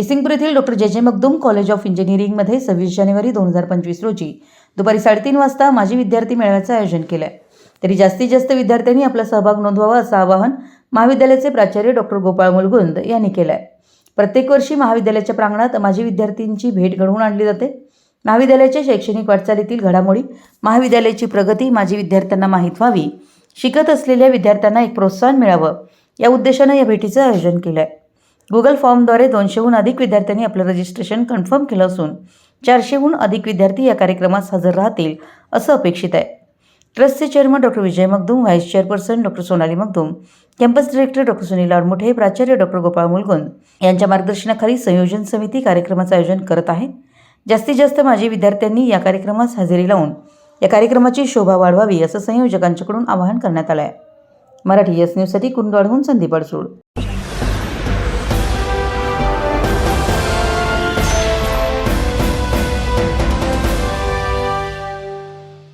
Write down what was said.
इसिंगपूर येथील डॉक्टर जे जे मगदूम कॉलेज ऑफ इंजिनिअरिंगमध्ये सव्वीस जानेवारी दोन हजार पंचवीस रोजी दुपारी साडेतीन वाजता माजी विद्यार्थी मेळाव्याचं आयोजन केलं. आहे तरी जास्तीत जास्त विद्यार्थ्यांनी आपला सहभाग नोंदवावा असं आवाहन महाविद्यालयाचे प्राचार्य डॉक्टर गोपाळ मुलगुंद यांनी केलं आहे प्रत्येक वर्षी महाविद्यालयाच्या प्रांगणात माजी विद्यार्थ्यांची भेट घडवून आणली जाते. महाविद्यालयाच्या शैक्षणिक वाटचालीतील घडामोडी महाविद्यालयाची प्रगती माजी विद्यार्थ्यांना माहीत व्हावी शिकत असलेल्या विद्यार्थ्यांना एक प्रोत्साहन मिळावं या उद्देशानं या भेटीचं आयोजन केलं आहे गुगल फॉर्मद्वारे दोनशेहून अधिक विद्यार्थ्यांनी आपलं रजिस्ट्रेशन कन्फर्म केलं असून चारशेहून अधिक विद्यार्थी या कार्यक्रमास हजर राहतील असं अपेक्षित आहे. ट्रस्टचे chairman doctor Vijay Magdum vice chairperson doctor Sonali Magdum campus director doctor Sunil Admuthe प्राचार्य डॉक्टर गोपाळ मुलगुंद यांच्या मार्गदर्शनाखाली संयोजन समिती कार्यक्रमाचं आयोजन करत आहे. जास्तीत जास्त माजी विद्यार्थ्यांनी या कार्यक्रमास हजेरी लावून या कार्यक्रमाची शोभा वाढवावी असं संयोजकांच्याकडून आवाहन करण्यात आलं आहे मराठी एस न्यूजसाठी कुंडवाडहून संदीप अडसूळ.